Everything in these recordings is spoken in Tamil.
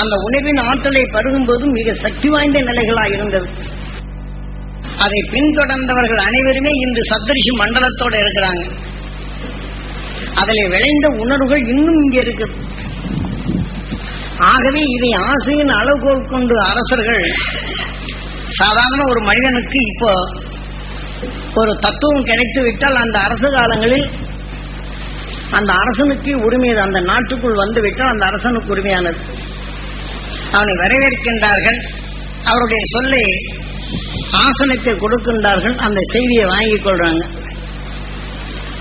அந்த உணவின் ஆற்றலை பருகும்போது மிக சக்தி வாய்ந்த நிலைகளாக இருந்தது. அதை பின்தொடர்ந்தவர்கள் அனைவருமே இன்று சப்தரிஷி மண்டலத்தோட இருக்கிறாங்க. அதில் விளைந்த உணர்வுகள் இன்னும் இங்கே இருக்குது. ஆகவே இதை ஆசையின் அளவுகோல் கொண்டு அரசர்கள் சாதாரண ஒரு மனிதனுக்கு இப்போ ஒரு தத்துவம் கிடைத்து விட்டால் அந்த அரசு காலங்களில் அந்த அரசனுக்கு உரிமை அந்த நாட்டுக்குள் வந்து விட்டால் அந்த அரசனுக்கு உரிமையானது. அவனை வரவேற்கின்றார்கள். அவருடைய சொல்லை ஆசனத்தை கொடுக்கின்றார்கள். அந்த செய்தியை வாங்கிக் கொள்றாங்க.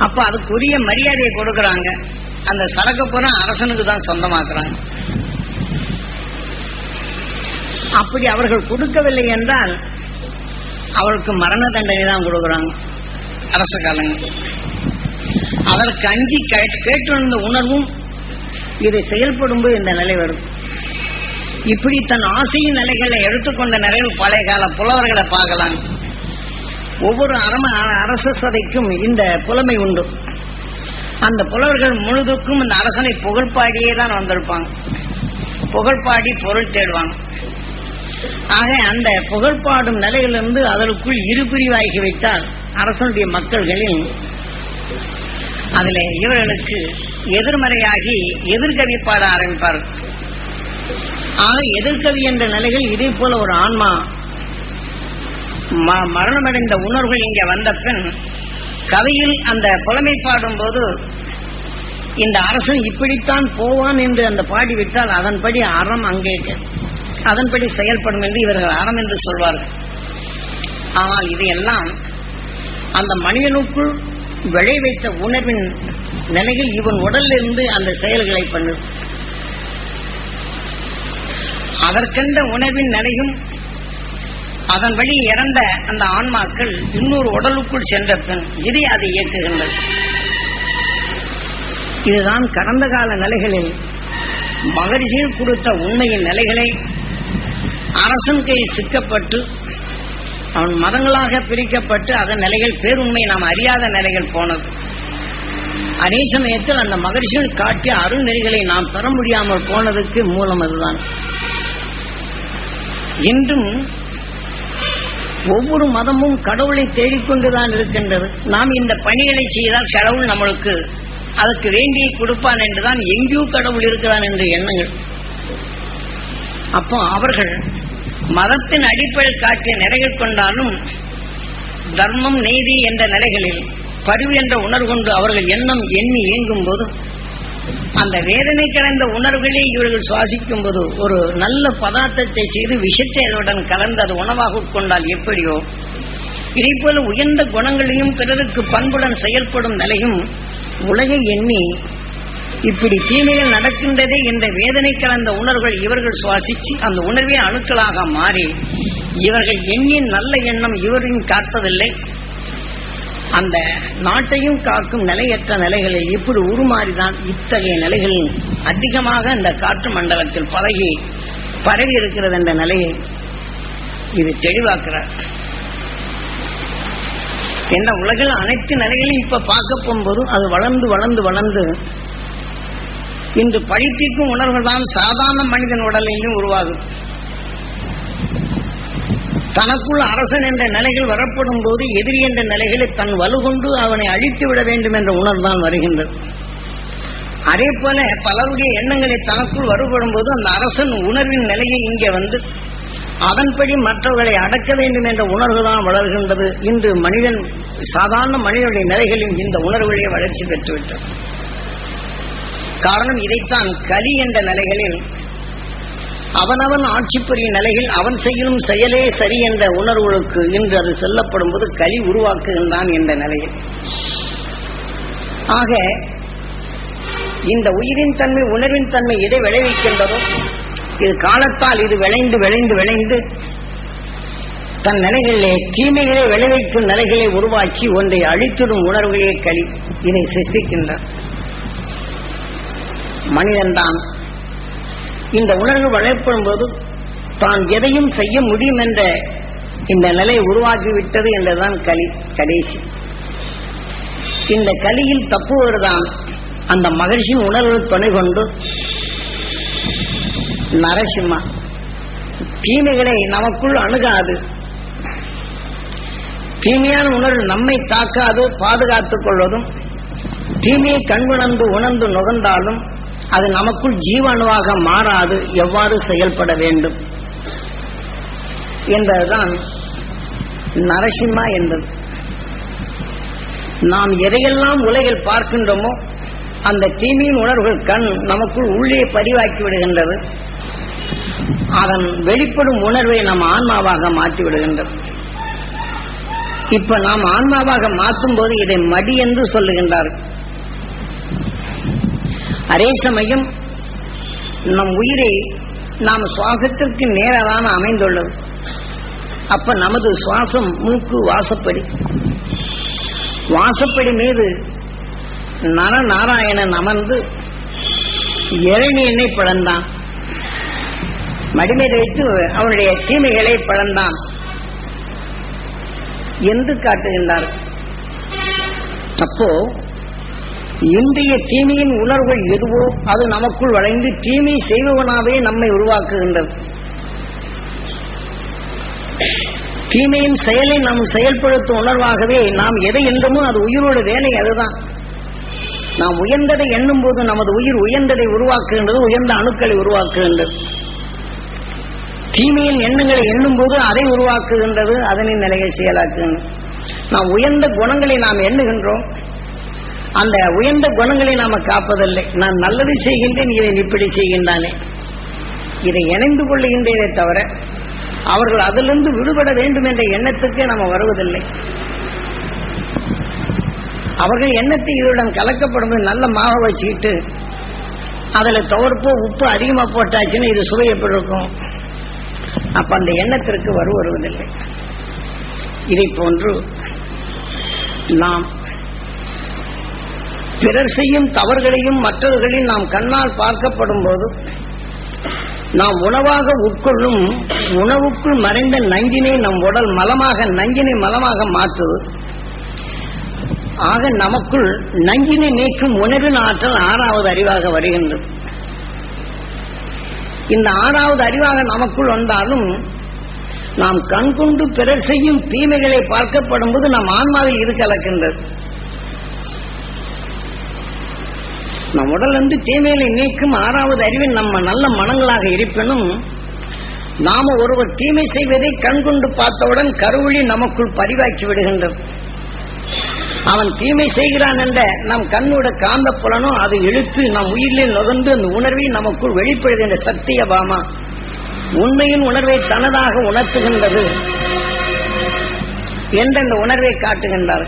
அப்ப அதுக்குரிய மரியாதையை கொடுக்கறாங்க. அந்த சரக்கு அரசனுக்கு தான் சொந்தமாக்குறாங்க. அப்படி அவர்கள் கொடுக்கவில்லை என்றால் அவருக்கு மரண தண்டனை தான் கொடுக்கறாங்க. அரச காலங்கள் அதற்கு அஞ்சி கேட்டு உணர்வும் இதை செயல்படும்போது இந்த நிலை வரும். இப்படி தன் ஆசையின் நிலைகளை எடுத்துக்கொண்ட நிறைய பழைய கால புலவர்களை பார்க்கலாம். ஒவ்வொரு அரம அரச சதைக்கும் இந்த புலமை உண்டு. அந்த புலவர்கள் முழுதுக்கும் இந்த அரசனை புகழ்பாடியே தான் வந்திருப்பாங்க. புகழ்பாடி பொருள் தேடுவாங்க. ஆக அந்த புகழ்பாடும் நிலையிலிருந்து அதற்குள் இரு பிரிவாகி அரசனுடைய மக்கள்களில் அதில் இவர்களுக்கு எதிர்மறையாகி எதிர்கவி பாட ஆரம்பிப்பார்கள். ஆக எதிர்கவி என்ற நிலையில் இதே போல ஒரு ஆன்மா ம- மரணமடைந்த உணர்வுகள் இங்கே வந்த பின் கதையில் அந்த புலமை பாடும்போது இந்த அரசன் இப்படித்தான் போவான் என்று அந்த பாடிவிட்டால் அதன்படி அறம் அங்கே அதன்படி செயல்படும் என்று இவர்கள் அறம் என்று சொல்வார்கள். ஆனால் இதையெல்லாம் அந்த மனிதனுக்குள் விளைவைத்த உணர்வின் நிலையில் இவன் உடலிலிருந்து அந்த செயல்களை பண்ணுது. அதற்கென்ற உணவின் நிலையும் அதன் வழி இறந்த அந்த ஆன்மாக்கள் இன்னொரு உடலுக்குள் சென்ற பின் இதை அதை இயக்குகின்றது. இதுதான் கடந்த கால நிலைகளில் மகரிஷியில் கொடுத்த உண்மையின் நிலைகளை அரசன் கை சிக்கப்பட்டு அவன் மதங்களாக பிரிக்கப்பட்டு அதன் நிலைகள் பேருண்மை நாம் அறியாத நிலைகள் போனது. அதே சமயத்தில் அந்த மகரிஷியில் காட்டிய அருள்நெறிகளை நாம் பெற முடியாமல் போனதுக்கு மூலம் அதுதான். இன்றும் ஒவ்வொரு மதமும் கடவுளை தேடிக்கொண்டுதான் இருக்கின்றது. நாம் இந்த பணிகளை செய்தால் கடவுள் நம்மளுக்கு அதற்கு வேண்டி கொடுப்பான் என்றுதான் எங்கேயோ கடவுள் இருக்கிறான் என்ற எண்ணங்கள். அப்போ அவர்கள் மதத்தின் அடிப்படை காட்டிய நிலைகள் கொண்டாலும் தர்மம் நீதி என்ற நிலைகளில் பரிவு என்ற உணர்வு கொண்டு அவர்கள் எண்ணம் எண்ணி இயங்கும் போது அந்த வேதனை கலந்த உணர்வுகளை இவர்கள் சுவாசிக்கும் போது ஒரு நல்ல பதார்த்தத்தை செய்து விஷத்தை அதனுடன் கலந்து அது உணவாக உட்கொண்டால் எப்படியோ இதே போல உயர்ந்த குணங்களையும் பிறருக்கு பண்புடன் செயல்படும் நிலையும் உலகை எண்ணி இப்படி தீமைகள் நடக்கின்றதே இந்த வேதனை கலந்த உணர்வுகள் இவர்கள் சுவாசிச்சு அந்த உணர்வே அணுக்களாக மாறி இவர்கள் எண்ணின் நல்ல எண்ணம் இவரின் காத்ததில்லை அந்த நாட்டையும் காக்கும் நிலையற்ற நிலைகளில் இப்படி உருமாறிதான் இத்தகைய நிலைகளில் அதிகமாக இந்த காற்று மண்டலத்தில் பழகி பரவி இருக்கிறது என்ற நிலையை இது தெளிவாக்குறார். இந்த உலகில் அனைத்து நிலைகளையும் இப்ப பார்க்க போகும்போது அது வளர்ந்து வளர்ந்து வளர்ந்து இன்று பழித்திக்கும் உணர்வுதான் சாதாரண மனிதன் உடலிலும் உருவாகும். தனக்குள் அரசன் என்ற நிலைகள் வரப்படும் போது எதிரி என்ற நிலைகளை தன் வலுகொண்டு அவனை அழித்து விட வேண்டும் என்ற உணர்வுதான் வருகின்றது. அதே போல பலருடைய எண்ணங்களை தனக்குள் வருபடும் போது அந்த அரசன் உணர்வின் நிலையை இங்கே வந்து அதன்படி மற்றவர்களை அடக்க வேண்டும் என்ற உணர்வு தான் வளர்கின்றது. இன்று மனிதன் சாதாரண மனிதனுடைய நிலைகளில் இந்த உணர்வுகளே வளர்ச்சி பெற்றுவிட்டது. காரணம் இதைத்தான் கலி என்ற நிலைகளில் அவனவன் ஆட்சி புரியும் நிலையில் அவன் செய்யும் செயலே சரி என்ற உணர்வுகளுக்கு இன்று அது சொல்லப்படும் போது கலி உருவாக்குகின்றான் என்ற நிலையில். ஆக இந்த உயிரின் தன்மை உணர்வின் தன்மை எதை விளைவிக்கின்றதோ இது காலத்தால் இது விளைந்து விளைந்து விளைந்து தன் நிலைகளிலே தீமைகளை விளைவிக்கும் நிலைகளை உருவாக்கி ஒன்றை அழித்திடும் உணர்வுகளே களி இதை சிருஷ்டிக்கின்றான். மனிதன்தான் இந்த உணர்வு வளர்ப்படும் போது தான் எதையும் செய்ய முடியும் என்ற இந்த நிலை உருவாக்கிவிட்டது என்றுதான் கலி கடைசி. இந்த கலியில் தப்புவதுதான் அந்த மகிழ்ச்சியின் உணர்வு துணை கொண்டு நரசிம்மா. தீமைகளை நமக்குள் அணுகாது. தீமையான உணர்வு நம்மை தாக்காது பாதுகாத்துக் கொள்வதும் தீமையை கண்குணர்ந்து உணர்ந்து நுகர்ந்தாலும் அது நமக்குள் ஜீவனுவாக மாறாது எவ்வாறு செயல்பட வேண்டும்? என்பதுதான் நரசிம்மா என்பது. நாம் எதையெல்லாம் உலகில் பார்க்கின்றோமோ அந்த தீமையின் உணர்வுகள் கண் நமக்குள் உள்ளே பதிவாக்கி விடுகின்றது. அதன் வெளிப்படும் உணர்வை நாம் ஆன்மாவாக மாற்றி விடுகின்றது. இப்ப நாம் ஆன்மாவாக மாற்றும் போது இதை மடி என்று சொல்லுகின்றார்கள். அதே சமயம் நம் உயிரை நாம் சுவாசத்திற்கு நேரதான அமைந்துள்ளது. அப்ப நமது சுவாசம் மூக்கு வாசப்படி. வாசப்படி மீது நரநாராயணன் அமர்ந்து இரணி எண்ணெய் பிளந்தான். மடிமீது வைத்து அவனுடைய தீமைகளை பிளந்தான். என்று காட்டுகின்றார் அப்போ இன்றைய தீமையின் உணர்வுகள் எதுவோ அது நமக்குள் வளைந்து தீமை செய்பவனாவே நம்மை உருவாக்குகின்றது. தீமையின் செயலை நாம் செயல்படுத்தும் உணர்வாகவே நாம் எதை என்றமோ அது உயிரோட வேலை அதுதான். நாம் உயர்ந்ததை எண்ணும் போது நமது உயிர் உயர்ந்ததை உருவாக்குகின்றது உயர்ந்த அணுக்களை உருவாக்குகின்றது. தீமையின் எண்ணங்களை எண்ணும் போது அதை உருவாக்குகின்றது அதனின் நிலையை செயலாக்குகின்றது. நாம் உயர்ந்த குணங்களை நாம் எண்ணுகின்றோம் அந்த உயர்ந்த குணங்களை நாம காப்பதில்லை. நான் நல்லது செய்கின்றேன் இதை இப்படி செய்கின்றானே. இதை இணைந்து கொள்ளுகின்றேனே தவிர அவர்கள் அதிலிருந்து விடுபட வேண்டும் என்ற எண்ணத்துக்கே நாம வருவதில்லை. அவர்கள் எண்ணத்தை இதனுடன் கலக்கப்படும் நல்ல மாவை வச்சுக்கிட்டு அதுல துவர்ப்போ உப்பு அதிகமா போட்டாச்சுன்னு இது சுவை எப்படி இருக்கும். அப்ப அந்த எண்ணத்திற்கு வரு வருவதில்லை. இதை போன்று நாம் பிறர் செய்யும் தவறுகளையும் மற்றவர்களில் நாம் கண்ணால் பார்க்கப்படும் போது நாம் உணவாக உட்கொள்ளும் உணவுக்குள் மறைந்த நஞ்சினை நம் உடல் மலமாக நஞ்சினை மலமாக மாற்றுது. ஆக நமக்குள் நஞ்சினை நீக்கும் உணர்வின் ஆற்றல் ஆறாவது அறிவாக வருகின்றது. இந்த ஆறாவது அறிவாக நமக்குள் வந்தாலும் நாம் கண்கொண்டு பிறர் செய்யும் தீமைகளை பார்க்கப்படும் போது நம் ஆன்மாவில் இது நம் உடல் வந்து தீமைகளை நீக்கும் ஆறாவது அறிவில் நம்ம நல்ல மனங்களாக இருப்பினும் நாம ஒருவர் தீமை செய்வதை கண்கொண்டு பார்த்தவுடன் கருவழி நமக்குள் பதிவாக்கி விடுகின்றது. அவன் தீமை செய்கிறான் என்ற நம் கண்ணோட காந்த புலனும் அதை இழுத்து நம் உயிரிலே நுகர்ந்து அந்த உணர்வை நமக்குள் வெளிப்படுகின்ற சத்திய பாமா உண்மையின் உணர்வை தனதாக உணர்த்துகின்றது என்ற இந்த உணர்வை காட்டுகின்றார்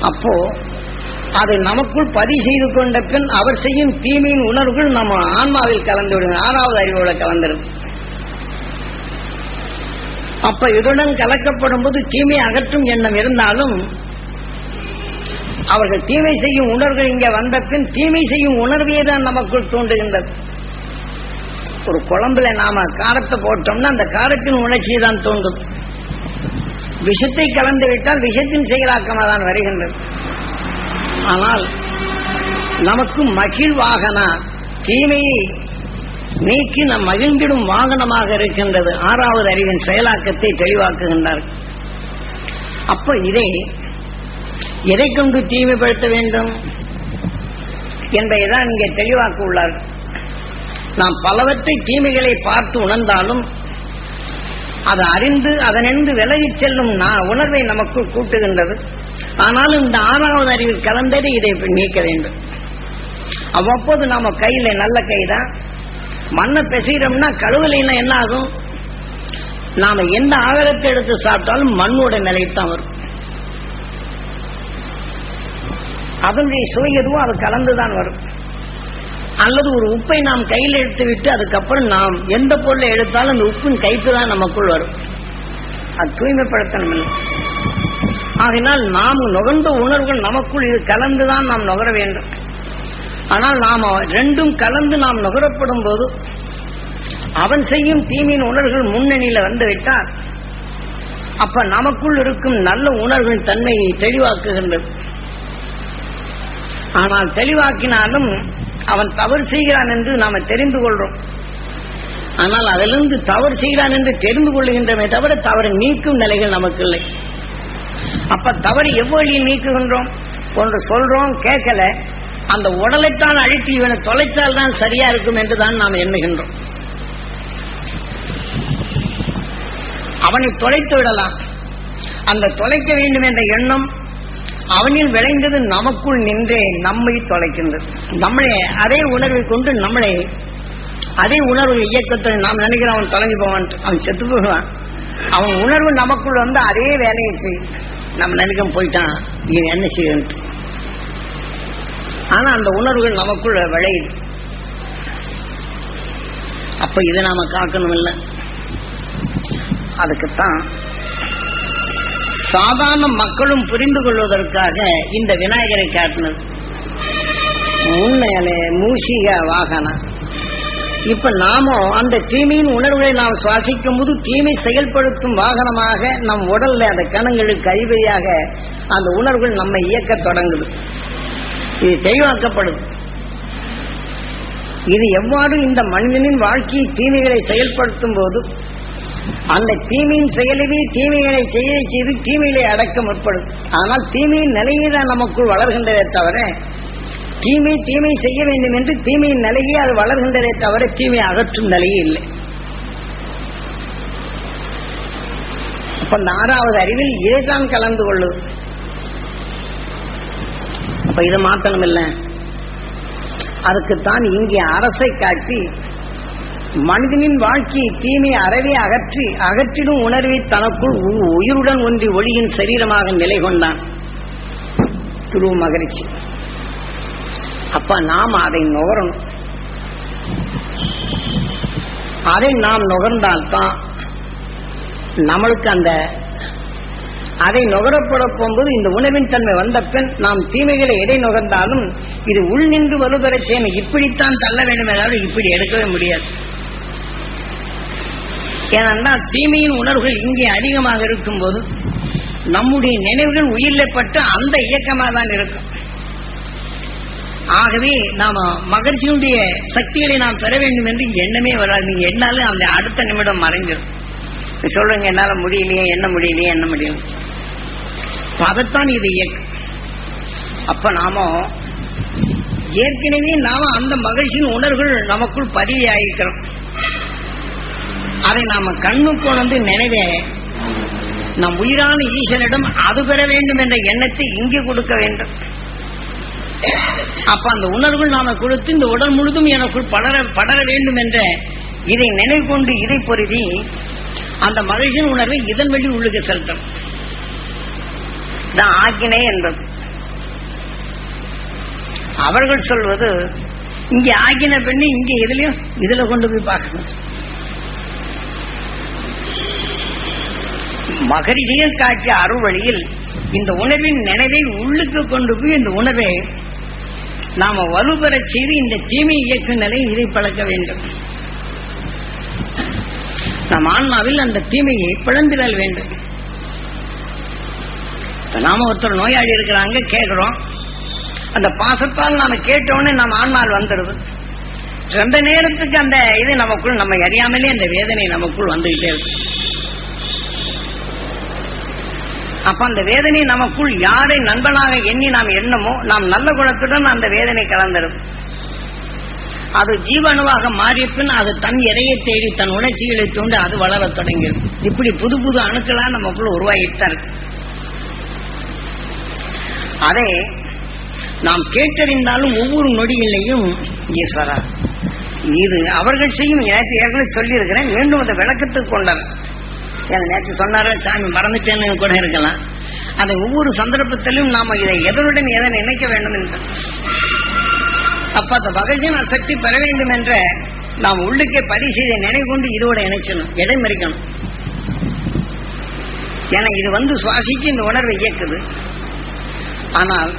அப்போ அதை நமக்குள் பதிவு செய்து கொண்ட பின் அவர் செய்யும் தீமையின் உணர்வுகள் நம்ம ஆன்மாவில் கலந்துவிடும் ஆறாவது அறிவோட கலந்துடும் அப்ப இதுடன் கலக்கப்படும் போது தீமை அகற்றும் எண்ணம் இருந்தாலும் அவர்கள் தீமை செய்யும் உணர்வுகள் இங்கே வந்த பின் தீமை செய்யும் உணர்வையே தான் நமக்குள் தூண்டுகின்றது. ஒரு குழம்புல நாம காரத்தை போட்டோம்னா அந்த காரத்தின் உணர்ச்சியை தான் தோன்றும் விஷத்தை கலந்து விட்டால் விஷத்தின் செயலாக்கமாக தான் வருகின்றது. ஆனால் நமக்கு மகிழ்வாகனா? தீமையை நீக்கி நம் மகிழ்ந்திடும் வாகனமாக இருக்கின்றது. ஆறாவது அறிவின் செயலாக்கத்தை தெளிவாக்குகின்றார். அப்ப இதை எதை கொண்டு தீமைப்படுத்த வேண்டும் என்பதைதான் இங்கே தெளிவாக்க உள்ளார் நாம் பலவற்றை தீமைகளை பார்த்து உணர்ந்தாலும் அதை அறிந்து அதனின்று விலகிச் செல்லும் நான் உணர்வை நமக்குள் கூட்டுகின்றது. ஆனால் இந்த ஆறாவது அறிவில் கலந்தது இதை நீக்க வேண்டும். அவ்வப்போது நாம கையில நல்ல கைதான் மண்ணை பெசுகிறோம்னா கழுவலைன்னா என்ன ஆகும்? நாம எந்த ஆகாரத்தை எடுத்து சாப்பிட்டாலும் மண்ணோட நிலைத்தான் வரும். அதனுடைய சுவை எதுவோ அது கலந்துதான் வரும். அல்லது ஒரு உப்பை நாம் கையில் எடுத்து விட்டு அதுக்கப்புறம் நாம் எந்த பொருளை எடுத்தாலும் அந்த உப்பின் கைப்பு தான் நமக்குள் வரும். அது தூய்மைப்படுத்தணும் இல்லை ஆகினால் நாம் நுகர்ந்த உணர்வுகள் நமக்குள் இது கலந்துதான் நாம் நுகர வேண்டும். ஆனால் நாம் ரெண்டும் கலந்து நாம் நுகரப்படும் போது அவன் செய்யும் தீமையின் உணர்வுகள் முன்னணியில வந்து விட்டால் அப்ப நமக்குள் இருக்கும் நல்ல உணர்வின் தன்மையை தெளிவாக்குகின்றது. ஆனால் தெளிவாக்கினாலும் அவன் தவறு செய்கிறான் என்று நாம தெரிந்து கொள்றோம். ஆனால் அதிலிருந்து தவறு செய்கிறான் என்று தெரிந்து கொள்ளுகின்றமே தவிர தவறு நீக்கும் நிலைகள் நமக்கு இல்லை. அப்ப தவறு எவ்வழியில் நீக்குகின்றோம்? ஒன்று சொல்றோம் கேட்கல. அந்த உடலைத்தான் அழித்து இவனை தொலைத்தால் தான் சரியா இருக்கும் என்று தான் நாம் எண்ணுகின்றோம். அவனை தொலைத்து விடலாம். அந்த தொலைக்க வேண்டும் என்ற எண்ணம் அவனில் விளைந்தது நமக்குள் நின்றே நம்மை தொலைக்கின்றது. நம்மளே அதே உணர்வை கொண்டு நம்மளை அதே உணர்வு இயக்கத்தை நாம் நினைக்கிறோம் அவன் தொலைஞ்சு போவான் அவன் செத்து போடுவான் அவன் உணர்வு நமக்குள் வந்து அதே வேலையை செய்யும். நம்ம நினைக்க போயிட்டான். இவன் என்ன செய்யணும் ஆனா அந்த உணர்வுகள் நமக்குள்ள விளையுது. அப்ப இதை நாம காக்கணும் இல்ல அதுக்குத்தான் சாதாரண மக்களும் புரிந்து கொள்வதற்காக இந்த விநாயகரை காட்டினது. உண்மையாலே மூசிக வாகனம். இப்ப நாமும் அந்த தீமையின் உணர்வுகளை நாம் சுவாசிக்கும் போது தீமை செயல்படுத்தும் வாகனமாக நம் உடல்ல அந்த கணங்களுக்கு கைவையாக அந்த உணர்வுகள் நம்மை இயக்க தொடங்குது. இது தெளிவாக்கப்படுது. இது எவ்வாறு இந்த மனிதனின் வாழ்க்கையை தீமைகளை செயல்படுத்தும் போது அந்த தீமையின் செயலவே தீமைகளை செய்ய செய்து தீமைகளை அடக்க முற்படும் ஆனால் தீமையின் நிலையை தான் நமக்குள் வளர்கின்றதே தவிர தீமை தீமை செய்ய வேண்டும் என்று தீமையின் நிலையே அது வளர்கின்றதே தவிர தீமை அகற்றும் நிலையே இல்லை. அப்ப இந்த ஆறாவது அறிவில் இதுதான் கலந்து கொள்ளுது அப்ப இதை மாற்றணும் இல்லை அதுக்குத்தான் இங்கே அரசை காட்டி மனிதனின் வாழ்க்கையை தீமை அறவே அகற்றி அகற்றிடும் உணர்வை தனக்குள் உ- உயிருடன் ஒன்றி ஒளியின் சரீரமாக நிலை கொண்டான் துருவ மகிழ்ச்சி அப்ப நாம் அதை நுகரணும். அதை நாம் நுகர்ந்தால்தான் நம்மளுக்கு அந்த அதை நுகரப்பட போகும்போது இந்த உணவின் தன்மை வந்த பின் நாம் தீமைகளை எடை நுகர்ந்தாலும் இது உள் நின்று வருவதை செய்யணும் இப்படித்தான் தள்ள வேண்டும் என்றாலும் இப்படி எடுக்கவே முடியாது. ஏனென்றால் தீமையின் உணர்வுகள் இங்கே அதிகமாக இருக்கும்போது நம்முடைய நினைவுகள் உயிரிழப்பட்டு அந்த இயக்கமாக தான் இருக்கும். ஆகவே நாம மகிழ்ச்சியுடைய சக்திகளை நாம் பெற வேண்டும் என்று எண்ணமே வராது. நீங்க என்னாலும் அந்த அடுத்த நிமிடம் மறைஞ்சிடும் சொல்றேங்க சொல்றீங்க என்னால முடியலையே என்ன முடியலையே என்ன முடியல. பதத்தான் அதைத்தான் இது இயக்கம் அப்ப நாம ஏற்கனவே நாம அந்த மகிழ்ச்சியின் உணர்வுகள் நமக்குள் பதிவாயிருக்கிறோம் அதை நாம கண்ணு கொண்டு நினைவே நம் உயிரான ஈசனிடம் அது பெற வேண்டும் என்ற எண்ணத்தை இங்கே கொடுக்க வேண்டும். அப்ப அந்த உணர்வுகள் நாம கொடுத்து இந்த உடல் முழுதும் எனக்குள் படர படர வேண்டும் என்ற இதை நினைவு கொண்டு இதை பொருதி அந்த மகிழ்ச்சியின் உணர்வை இதன் வழி உள்ளுக்கு செலுத்தும் தான் ஆக்கினே என்பது. அவர்கள் சொல்வது இங்க ஆக்கின பெண்ணு இங்க இதுலயும் இதுல கொண்டு போய் பார்க்கணும். மகரிஷியில் காட்டிய அறுவழியில் இந்த உணர்வின் நினைவை உள்ளுக்கு கொண்டு போய் இந்த உணர்வை நாம வலுப்பெறச் செய்து இந்த தீமை இயக்குநிலை இதை பழக்க வேண்டும். நம் ஆன்மாவில் அந்த தீமையை பிளந்திடல் வேண்டும். நாம ஒருத்தர் நோயாளி இருக்கிறாங்க கேட்கிறோம். அந்த பாசத்தால் நாம கேட்டோம்னு நம்ம ஆன்மால் வந்துடுது. ரொம்ப நேரத்துக்கு அந்த இது நமக்குள் நம்ம அறியாமலே அந்த வேதனை நமக்குள் வந்துகிட்டே இருக்கு. அப்ப அந்த வேதனை நமக்குள் யாரை நண்பனாக எண்ணி நாம் எண்ணமோ நாம் நல்ல குணத்துடன் அந்த வேதனை கலந்துடும். அது ஜீவணுவாக மாறிய பின் அது தன் இறையை தேடி தன் உணர்ச்சிகளை தூண்டி அது வளரத் தொடங்கிடும். இப்படி புது புது அணுக்களா நமக்குள்ள உருவாகிட்டு அதே அதை நாம் கேட்டறிந்தாலும் ஒவ்வொரு நொடியிலையும் ஈஸ்வரா இது அவர்கள் செய்யும் ஏற்கனவே சொல்லியிருக்கிறேன் மீண்டும் அதை விளக்கத்துக்கு கொண்டார் ஏன்னா நேற்று சொன்னார சாமி மறந்துட்டேன்னு கூட இருக்கலாம். அதை ஒவ்வொரு சந்தர்ப்பத்திலும் நாம இதை எதனுடன் எதை நினைக்க வேண்டும் என்று. அப்ப அந்த மகிழ்ச்சியின் சக்தி பெற வேண்டும் என்ற நாம் உள்ளுக்கே பதிவு செய்த நினைவு கொண்டு இதோட இணைச்சணும் இடைமறிக்கணும் ஏன்னா இது வந்து சுவாசிச்சு இந்த உணர்வை இயக்குது. ஆனால்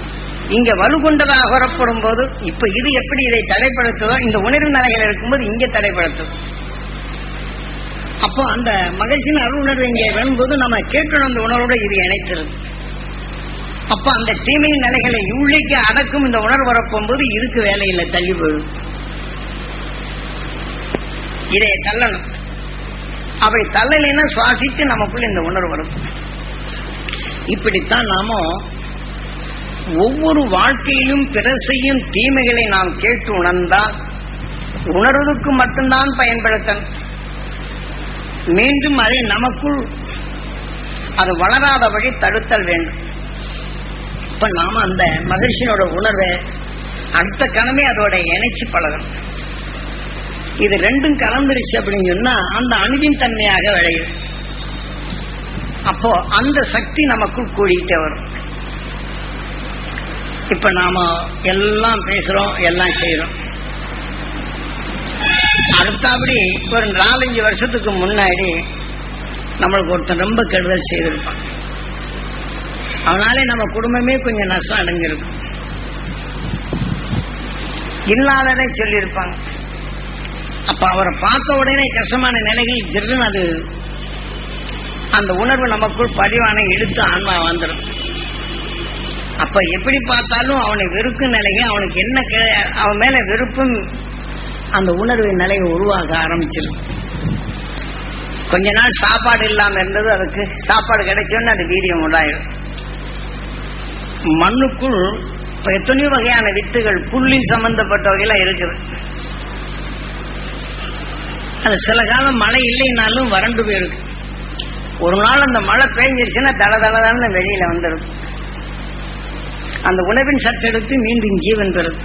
இங்க வலுகொண்டதாக வரப்படும் போது இப்ப இது எப்படி இதை தடைப்படுத்துதோ இந்த உணர்வு நிலைகள் இருக்கும்போது இங்க தடைப்படுத்தும். அப்போ அந்த மகிழ்ச்சியின் அருள் உணர்வு இங்கே வரும்போது நம்ம கேட்கணும் அந்த உணர்வோட இது இணைத்திருது அப்ப அந்த தீமை நிலைகளை உள்ளிக்க அடக்கும் இந்த உணர்வு வரப்போகும்போது இருக்கு வேலையில் தள்ளி போயிடும். இதை தள்ளணும். அப்படி தள்ளலைன்னா சுவாசித்து நமக்குள்ள இந்த உணர்வு வரும். இப்படித்தான் நாம ஒவ்வொரு வாழ்க்கையிலும் பிற செய்யும் தீமைகளை நாம் கேட்டு உணர்ந்தால் உணர்வதற்கு மட்டும்தான் பயன்படுத்தணும். மீண்டும் அதை நமக்குள் அது வளராதபடி தடுத்தல் வேண்டும். இப்ப நாம அந்த மகிழ்ச்சியோட உணர்வை அடுத்த கணமே அதோட இணைச்சு பழகணும். இது ரெண்டும் கலந்துருச்சு அப்படின்னு சொன்னா அந்த அணுவின் தன்மையாக விளையும். அப்போ அந்த சக்தி நமக்குள் கூடிக்கிட்டே வரும். இப்ப நாம எல்லாம் பேசுறோம் எல்லாம் செய்யறோம் அடுத்தபடி ஒரு நாலஞ்சு வருஷத்துக்கு முன்னாடி நம்மளுக்கு ஒருத்தன் ரொம்ப கெடுதல் செய்திருப்பான். அவனாலே நம்ம குடும்பமே கொஞ்சம் நஷ்டம் அடைஞ்சிருக்கும். இல்லாததை சொல்லியிருப்பாங்க. அப்ப அவரை பார்த்த உடனே கஷ்டமான நிலைகள் ஜிருன்னு அது அந்த உணர்வு நமக்குள் பதிவான எடுத்து ஆன்மா வந்துடும் அப்ப எப்படி பார்த்தாலும் அவனை வெறுக்கும் நிலையை அவனுக்கு என்ன அவன் மேல வெறுப்பும் அந்த உணர்வின் நிலை உருவாக ஆரம்பிச்சிடும் கொஞ்ச நாள் சாப்பாடு இல்லாம இருந்தது அதுக்கு சாப்பாடு கிடைச்சோன்னு அது வீரியம் உண்டாயிடும் மண்ணுக்குள் இப்ப எத்தனையோ வகையான வித்துகள் புள்ளி சம்பந்தப்பட்ட வகையில இருக்குது. அது சில காலம் மழை இல்லைனாலும் வறண்டு போயிருக்கு. ஒரு நாள் அந்த மழை பெஞ்சிருச்சுன்னா தள தளதான வெளியில வந்துடும் அந்த உணவின் சத்தெடுத்து மீண்டும் ஜீவன் பெறுது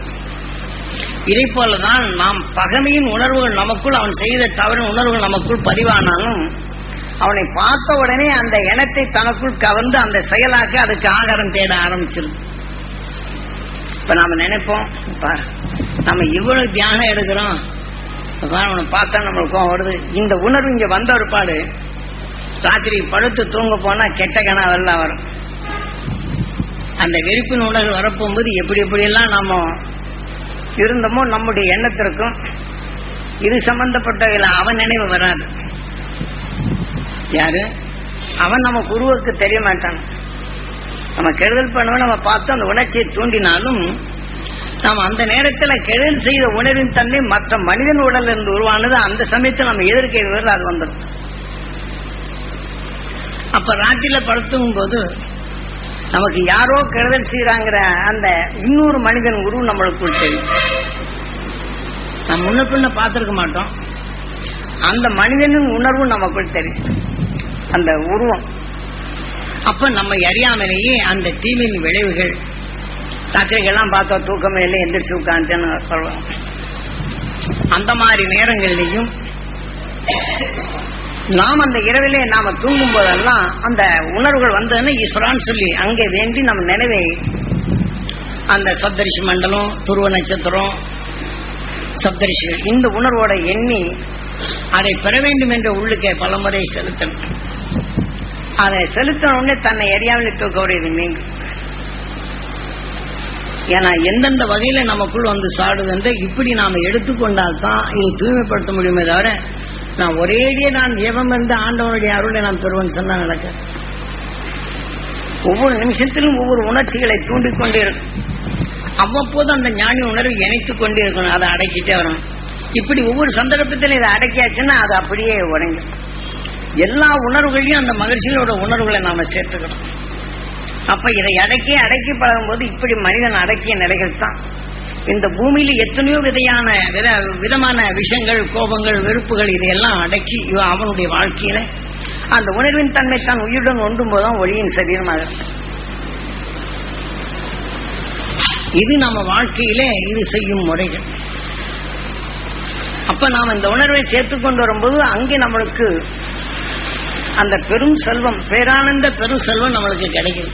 இதை போலதான் நாம் பகமையின் உணர்வுகள் நமக்குள் அவன் செய்த தவறின் உணர்வுகள் நமக்குள் பதிவானாலும் அவனை பார்த்த உடனே அந்த இனத்தை தனக்குள் கவர்ந்து அந்த செயலாக்க அதுக்கு ஆகாரம் தேட ஆரம்பிச்சிருது இப்ப நாம நினைப்போம் பாரு நம்ம இவ்வளவு தியானம் எடுக்கிறோம். அவனை பார்த்தா நம்மளுக்கு கோவம் வருது. இந்த உணர்வு இங்க வந்த ஒரு பாடு ராத்திரி படுத்து தூங்க போனா கெட்ட கனவெல்லாம் வரும். அந்த வெறுப்பின் உணர்வு வரப்போகும்போது எப்படி எப்படியெல்லாம் நாம இருந்தமோ நம்முடைய எண்ணத்திற்கும் இது சம்பந்தப்பட்ட அவன் நினைவு வராது. யாரு? அவன் நம்ம குருவுக்கு தெரிய மாட்டான். நம்ம கெடுதல் பண்ணவன் நம்ம பார்த்து அந்த உணர்ச்சியை தூண்டினாலும் நாம் அந்த நேரத்தில் கெடுதல் செய்த உணர்வின் தன்மை மற்ற மனிதன் உடல் இருந்து உருவானது அந்த சமயத்தில் நம்ம எதிர்க்கை அது வந்துடும் அப்ப ராத்திரில படுத்தும் போது நமக்கு யாரோ கெடுதல் செய்யறாங்கிற அந்த இன்னொரு மனிதன் உருவம் நம்மளுக்குள் தெரியும் நம்ம முன்ன பின்ன பார்த்துருக்க மாட்டோம். அந்த மனிதனின் உணர்வு நமக்குள் தெரியும். அந்த உருவம். அப்ப நம்ம அறியாமலேயே அந்த தீவின் விளைவுகள் ராத்திரிகள்லாம் பார்த்தா தூக்கமே இல்லை எந்திரிச்சு உட்காந்துன்னு சொல்லுவோம் அந்த மாதிரி நேரங்கள்லையும் நாம் அந்த இரவிலே நாம தூங்கும் போதெல்லாம் அந்த உணர்வுகள் வந்ததுன்னு ஈஸ்வரான்னு சொல்லி அங்கே வேண்டி நம்ம நினைவை அந்த சப்தரிஷி மண்டலம் துருவ நட்சத்திரம் சப்தரிஷிகள் இந்த உணர்வோட எண்ணி அதை பெற வேண்டும் என்ற உள்ளுக்கே பலமுறை செலுத்தணும். அதை செலுத்தின உடனே தன்னை எரியாமல் தூக்கக்கூடியது மீண்டும். ஏன்னா எந்தெந்த வகையில நமக்குள் வந்து சாடுதுன்ற இப்படி நாம எடுத்துக்கொண்டால் தான் இது தூய்மைப்படுத்த முடியுமே தவிர நான் ஒரேடியே நான் ஜெபம் இருந்து ஆண்டவனுடைய அருளை நான் பெறுவேன் சொன்னா நடக்க ஒவ்வொரு நிமிஷத்திலும் ஒவ்வொரு உணர்ச்சிகளை தூண்டிக் கொண்டே இருக்கும். அவ்வப்போது அந்த ஞானி உணர்வு இணைத்துக் கொண்டே இருக்கணும் அதை அடக்கிட்டே வரணும். இப்படி ஒவ்வொரு சந்தர்ப்பத்திலும் இதை அடக்கியாச்சுன்னா அது அப்படியே உறங்கும். எல்லா உணர்வுகளையும் அந்த மகிழ்ச்சியோட உணர்வுகளை நாம சேர்த்துக்கணும். அப்ப இதை அடக்கி அடக்கி பழகும்போது இப்படி மனிதன் அடக்கிய நிலைகள் தான். இந்த பூமியில எத்தனையோ விதையான வித விதமான விஷங்கள் கோபங்கள் வெறுப்புகள் இதையெல்லாம் அடக்கி அவனுடைய வாழ்க்கையில அந்த உணர்வின் தன்மை தான் உயிருடன் ஒன்றும் போதுதான் ஒளியின் சரீரமாக இது நம்ம வாழ்க்கையிலே இது செய்யும் முறைகள். அப்ப நாம் இந்த உணர்வை சேர்த்து கொண்டு வரும்போது அங்கே நம்மளுக்கு அந்த பெரும் செல்வம் பேரானந்த பெரும் செல்வம் நம்மளுக்கு கிடைக்கும்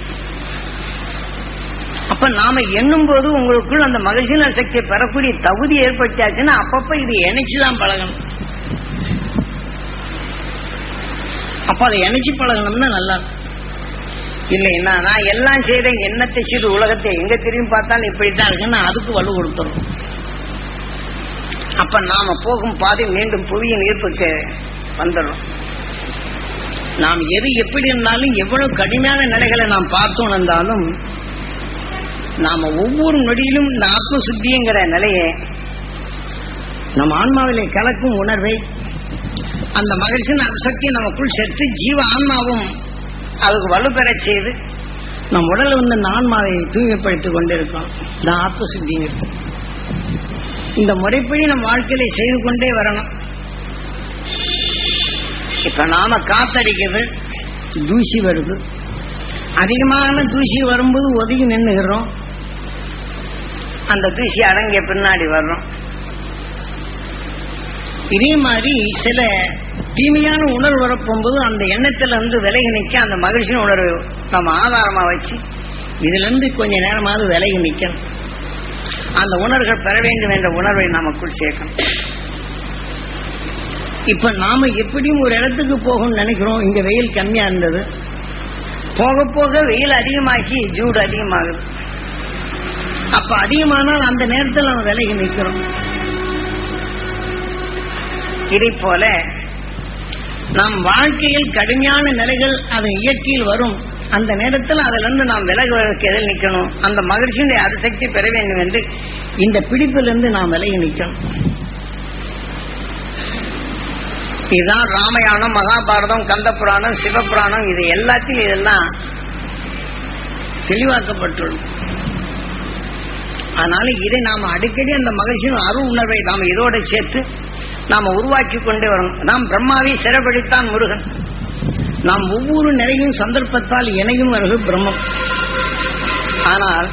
அப்ப நாம எண்ணும் போது உங்களுக்குள் அந்த மகிழ்ச்சியான சக்தியை பெறக்கூடிய தகுதி ஏற்பட்டாச்சுன்னா அப்பப்ப இது இணைச்சுதான் பழகணும். அப்ப அதை இணைச்சு பழகணும்னா நல்லா இல்லைன்னா நான் எல்லாம் செய்தேன் எண்ணத்தை செய்து உலகத்தை எங்க திரும்பி பார்த்தாலும் இப்படித்தான் இருக்குன்னு அதுக்கு வலு கொடுத்துரும் அப்ப நாம போகும் பாதை மீண்டும் புவியின் ஈர்ப்புக்கு வந்துடும் நாம் எது எப்படி இருந்தாலும் எவ்வளவு கடுமையான நிலைகளை நாம் பார்த்தோம் இருந்தாலும் நாம ஒவ்வொரு நொடியிலும் இந்த ஆத்ம சுத்திங்கிற நிலையை நம் ஆன்மாவிலே கலக்கும் உணர்வை அந்த மகிழ்ச்சியின் அசக்தி நமக்குள் சேர்த்து ஜீவ ஆன்மாவும் அதுக்கு வலுப்பெற செய்து நம் உடல் வந்து இந்த ஆன்மாவை தூய்மைப்படுத்திக் கொண்டிருக்கோம். இந்த ஆத்ம சுத்திங்கிறது இந்த முறைப்படி நம் வாழ்க்கையில செய்து கொண்டே வரணும். இப்ப நாம காத்தடிக்குது தூசி வருது. அதிகமான தூசி வரும்போது ஒதுங்கி நின்றுகிறோம் அந்த தூசி அடங்கிய பின்னாடி வர்றோம். இதே மாதிரி சில தீமையான உணர்வு வரப்போகும்போது அந்த எண்ணத்துல இருந்து விலகி நிற்க அந்த மகிழ்ச்சியின் உணர்வு நம்ம ஆதாரமா வச்சு இதுல இருந்து கொஞ்ச நேரமாவது விலகி நிக்கணும். அந்த உணர்வுகள் பெற வேண்டும் என்ற உணர்வை நமக்குள் சேர்க்கணும். இப்ப நாம எப்படியும் ஒரு இடத்துக்கு போகணும்னு நினைக்கிறோம். இங்க வெயில் கம்மியா இருந்தது. போக போக வெயில் அதிகமாகி ஜூடு அதிகமாகுது. அப்ப அதிகமானால் அந்த நேரத்தில் நம்ம விலகி நிற்கிறோம் இதை போல நம் வாழ்க்கையில் கடுமையான நிலைகள் அது இயற்கையில் வரும். அந்த நேரத்தில் அதிலிருந்து நாம் விலகுவதற்கு எதில் நிற்கணும் அந்த மகிழ்ச்சியுடைய அரிசக்தி பெற வேண்டும் என்று இந்த பிடிப்பிலிருந்து நாம் விலகி நிற்கணும் இதுதான் ராமாயணம் மகாபாரதம் கந்த புராணம் சிவபுராணம் இது எல்லாத்தையும் இதெல்லாம் தெளிவாக்கப்பட்டுள்ளது. அதனால இதை நாம அடிக்கடி அந்த மகிழ்ச்சியின் அருள் உணர்வை நாம் இதோட சேர்த்து நாம உருவாக்கி கொண்டே வரணும். நாம் பிரம்மாவை சிறப்படித்தான் முருகன். நாம் ஒவ்வொரு நிலையும் சந்தர்ப்பத்தால் இணையும் வருகிறது பிரம்மம். ஆனால்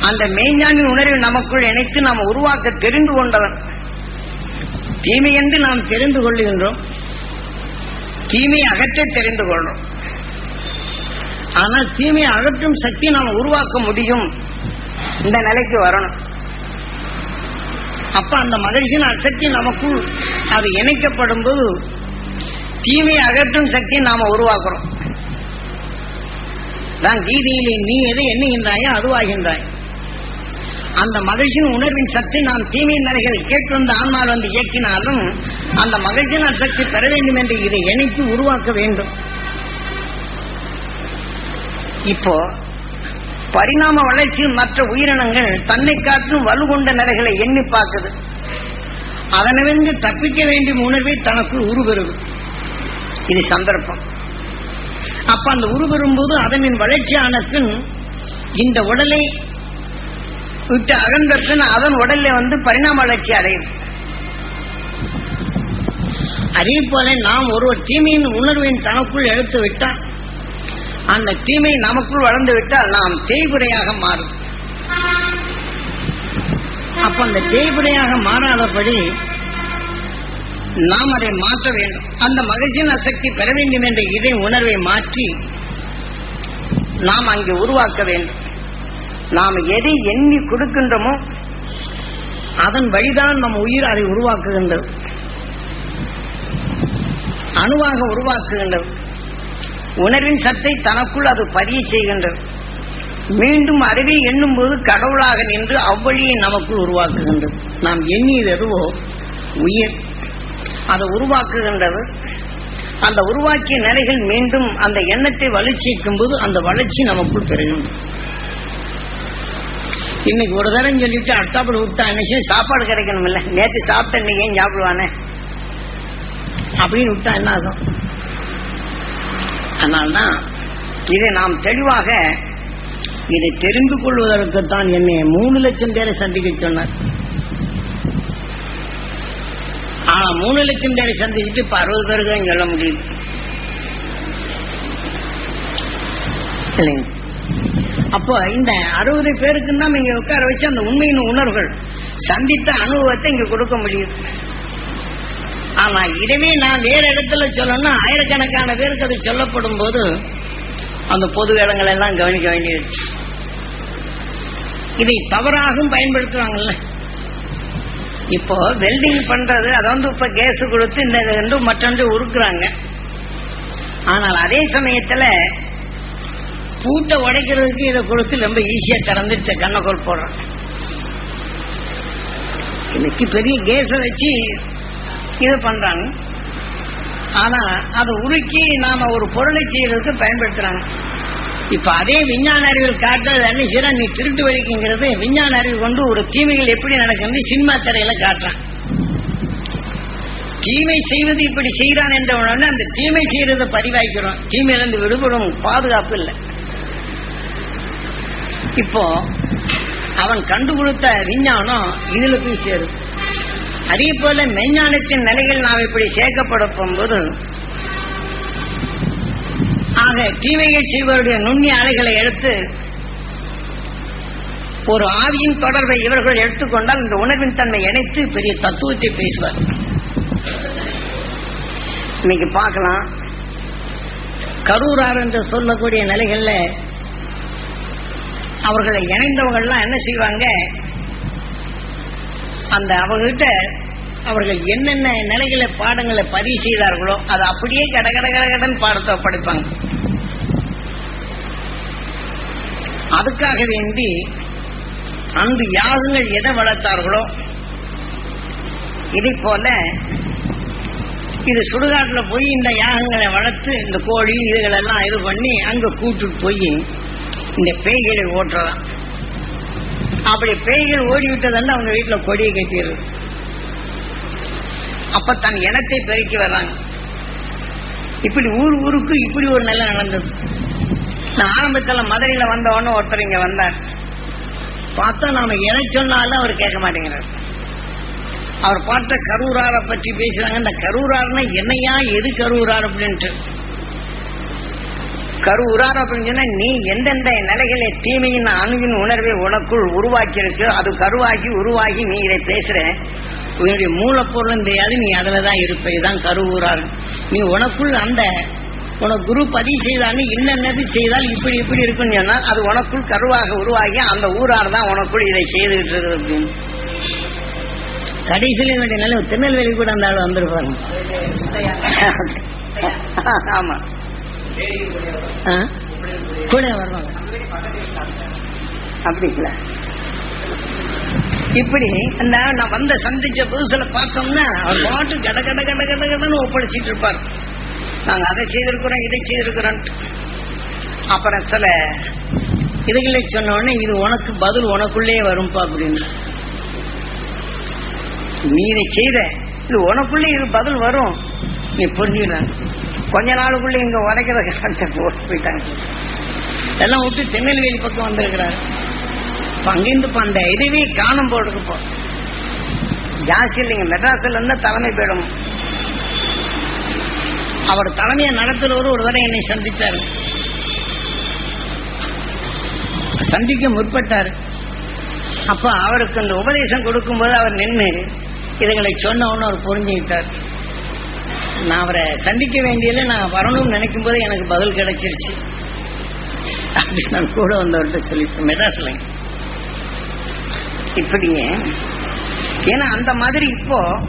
அந்த மெய்ஞானின் உணர்வை நமக்குள் இணைத்து நாம் உருவாக்க தெரிந்து கொண்டவன். தீமை என்று நாம் தெரிந்து கொள்ளுகின்றோம் தீமை அகற்ற தெரிந்து கொள்றோம். ஆனால் தீமையை அகற்றும் சக்தி நாம் உருவாக்க முடியும். இந்த நிலைக்கு வரணும். அப்ப அந்த மகிழ்ச்சியின் சக்தி நமக்குள் அது இணைக்கப்படும் போது தீமையை அகற்றும் சக்தி நாம உருவாக்குறோம். தான் கீதையிலே நீ எதை எண்ணுகின்றாயோ அதுவாகின்றாய் அந்த மகிழ்ச்சியின் உணர்வின் சக்தி நாம் தீமையின் நிலைகளை கேட்டு வந்த ஆன்மால் வந்து இயக்கினாலும் அந்த மகிழ்ச்சியின் சக்தி பெற வேண்டும் என்று இதை இணைத்து உருவாக்க வேண்டும். இப்போ பரிணாம வளர்ச்சியில் மற்ற உயிரினங்கள் தன்னை காற்றும் வலுகொண்ட நிலைகளை எண்ணி பார்க்குது. அதனிருந்து தப்பிக்க வேண்டிய உணர்வை தனக்குள் உருவருது இது சந்தர்ப்பம். அப்ப அந்த உருவரும் போது அதனின் வளர்ச்சியான பின் இந்த உடலை விட்டு அகன்றபின் அதன் உடல்ல வந்து பரிணாம வளர்ச்சி அடையும் அதே போல நாம் ஒருவர் தீமையின் உணர்வின் தனக்குள் எடுத்து விட்டால் அந்த தீமை நமக்குள் வளர்ந்து விட்டால் நாம் தேய்புறையாக மாறும். அப்ப அந்த தேய்குறையாக மாறாதபடி நாம் அதை மாற்ற வேண்டும். அந்த மகிழ்ச்சியின் அசக்தி பெற வேண்டும் என்ற இதை உணர்வை மாற்றி நாம் அங்கே உருவாக்க வேண்டும். நாம் எதை எண்ணி கொடுக்கின்றோமோ அதன் வழிதான் நம் உயிர் அதை உருவாக்குகின்றது. அணுவாக உருவாக்குகின்றது. உணர்வின் சத்தை தனக்குள் அது பதிய செய்கின்றது. மீண்டும் அறிவை எண்ணும் போது கடவுளாக நின்று அவ்வழியை நமக்குள் உருவாக்குகின்றது. நாம் எண்ணியது எதுவோ? உயிர். அதை உருவாக்குகின்றது. அந்த உருவாக்கிய நிலைகள் மீண்டும் அந்த எண்ணத்தை வளர்ச்சிக்கும் போது அந்த வளர்ச்சி நமக்குள் பெறுகின்றது இன்னைக்கு ஒரு தரம் சொல்லிட்டு அட்டாப்படி விட்டா என்ன சாப்பாடு கிடைக்கணும் இல்ல நேற்று சாப்பிட்ட இன்னைக்கு ஏன் சாப்பிடுவானே? அப்படின்னு விட்டா என்ன ஆகும்? அதனால்தான் இதை நாம் தெளிவாக இதை தெரிந்து கொள்வதற்குத்தான் என்னை மூணு லட்சம் பேரை சந்திக்க சொன்னார். ஆனா மூணு லட்சம் பேரை சந்திச்சுட்டு இப்ப அறுபது பேருக்கு தான் சொல்ல முடியுது. இல்லைங்க. அப்போ இந்த அறுபது பேருக்கு தான் இங்க உட்கார வச்சு அந்த உண்மையின் உணர்வுகள் சந்தித்த அனுபவத்தை இங்க கொடுக்க முடியுது. ஆனா இதுவே நான் வேற இடத்துல சொல்லணும்னா ஆயிரக்கணக்கான பேருக்கு அது சொல்லப்படும் போது அந்த பொது இடங்கள் எல்லாம் கவனிக்க வேண்டியது இதை தவறாகவும் பயன்படுத்துவாங்கல்ல? இப்போ வெல்டிங் பண்றது அதை வந்து இப்ப கேஸ் கொடுத்து இந்த ரெண்டு மற்றொன்று உருக்குறாங்க. ஆனால் அதே சமயத்துல பூட்டை உடைக்கிறதுக்கு இதை கொடுத்து ரொம்ப ஈஸியா திறந்துட்டு கண்ணக்கோல் போடுறாங்க. இன்னைக்கு பெரிய கேஸை வச்சு இது பண்றாங்க. ஆனா அதை உருக்கி நாம ஒரு பொருளை செய்யறதுக்கு பயன்படுத்துறாங்க. இப்ப அதே விஞ்ஞான அறிவியல் காட்டுறது என்ன? நீ திருட்டு வழிக்குங்கிறது விஞ்ஞான அறிவு கொண்டு ஒரு தீமைகள் எப்படி நடக்குது சினிமா திரையில காட்டுறான் தீமை செய்வது இப்படி செய்கிறான் என்ற உடனே அந்த தீமை செய்யறதை பதிவாய்க்கிறோம் தீமையிலிருந்து விடுபடும் பாதுகாப்பு இல்லை. இப்போ அவன் கண்டு கொடுத்த விஞ்ஞானம் இதுல போய் சேரும் அதே போல மெஞ்ஞானத்தின் நிலைகள் நாம் இப்படி சேர்க்கப்பட போகும்போது ஆக தீமைகள் செய்வருடைய நுண்ணிய அலைகளை எடுத்து ஒரு ஆவியின் தொடர்பை இவர்கள் எடுத்துக்கொண்டால் இந்த உணர்வின் தன்மை இணைத்து பெரிய தத்துவத்தை பேசுவார். இன்னைக்கு பார்க்கலாம். கரூரார் என்று சொல்லக்கூடிய நிலைகள்ல அவர்களை இணைந்தவங்கள்லாம் என்ன செய்வாங்க? அந்த அவகிட்ட அவர்கள் என்னென்ன நிலைகளை பாடங்களை பதிவு செய்தார்களோ அதை அப்படியே கட கட கட கடன் பாடத்தை படிப்பாங்க. அதுக்காக வேண்டி அன்று யாகங்கள் எதை வளர்த்தார்களோ இதை போல இது சுடுகாட்டுல போய் இந்த யாகங்களை வளர்த்து இந்த கோழி இதுகளெல்லாம் இது பண்ணி அங்க கூட்டுட்டு போய் இந்த பேய்களை ஓட்டுறதான் அப்படி பேய்கள் ஓடி அவங்க வீட்டுல கொடியை கட்டிடுது அப்ப தன் இனத்தை பெருக்கி வர்றாங்க. இப்படி ஊர் ஊருக்கு இப்படி ஒரு நிலை நடந்தது. நான் ஆரம்பத்துல மதுரையில வந்த உடனே ஒருத்தர் இங்க வந்தார். பார்த்தா நாம எதை சொன்னாலும் அவர் கேட்க மாட்டேங்கிறார். அவர் பார்த்த கரூராரை பற்றி பேசுறாங்க. இந்த கரூரார்னா என்னையா எது கரூரார் அப்படின்ட்டு. கருவுறார் அப்படின்னு சொன்னா நீ எந்தெந்த நிலைகளை தீமையின் அணுவின் உணர்வை உனக்குள் உருவாக்கி இருக்கு அது கருவாகி உருவாகி நீ இதை பேசுற. உன்னுடைய மூலப்பொருளும் தெரியாது நீ அதுலதான் இருப்ப. இதுதான் கருவூரார் நீ உனக்குள் அந்த உனக்கு குரு பதிவு செய்தான்னு என்னென்னது செய்தால் இப்படி இப்படி இருக்குன்னு சொன்னால் அது உனக்குள் கருவாக உருவாகி அந்த ஊரார் தான் உனக்குள் இதை செய்துகிட்டு இருக்குது அப்படின்னு கடைசியில் என்னுடைய நிலை திருநெல்வேலி கூட அந்த ஆள் வந்திருப்பாங்க ஆமா. கூட வருவாங்க. அப்படிங்களா இப்படி அந்த நான் வந்த சந்திச்ச புதுசுல பார்த்தோம்னா அவர் பாட்டு கட கட கட கட கடன்னு ஒப்படைச்சிட்டு இருப்பார். நாங்க அதை செய்திருக்கிறோம் இதை செய்திருக்கிறோம் அப்புறம் சில இதுகளை சொன்ன உடனே இது உனக்கு பதில் உனக்குள்ளே வரும்பா அப்படின்னு. நீ இதை செய்த இது உனக்குள்ளே இது பதில் வரும். நீ புரிஞ்சுக்கிறான் கொஞ்ச நாளுக்குள்ள இங்க உதைக்கிற கான்செப்ட் போயிட்டாங்க. எல்லாம் விட்டு திருநெல்வேலி பக்கம் வந்திருக்கிறாரு. இப்ப அங்கிருந்து அந்த இதுவே காணும் போடுக்கு இப்போ ஜாஸ்தி இல்லைங்க மெட்ராஸ்ல இருந்தா தலைமை போயிடும். அவர் தலைமையை நடத்துறவரு ஒரு தடவை என்னை சந்தித்தாரு சந்திக்க முற்பட்டாரு. அப்ப அவருக்கு அந்த உபதேசம் கொடுக்கும்போது அவர் நின்று இதுங்களை சொன்ன உடனே அவர் புரிஞ்சுக்கிட்டார். நான் அவரை சந்திக்க வேண்டியதுல நான் வரணும்னு நினைக்கும் போது எனக்கு பதில் கிடைச்சிருச்சு. அப்படி நான் கூட வந்தவர்கிட்ட சொல்லி மெட்ராஸ்ல இப்படிங்க ஏன்னா அந்த மாதிரி இப்போ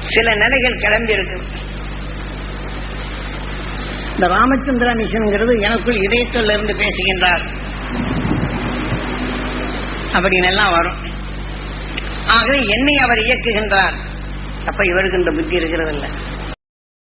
சில நிலைகள் கிளம்பி இருக்கு. இந்த ராமச்சந்திரா மிஷன்ங்கிறது எனக்குள் இதயத்தில் இருந்து பேசுகின்றார். அப்படின்னு எல்லாம் வரும். ஆகவே என்னை அவர் இயக்குகின்றார். அப்ப இவருக்கு இந்த புத்தி இருக்கிறது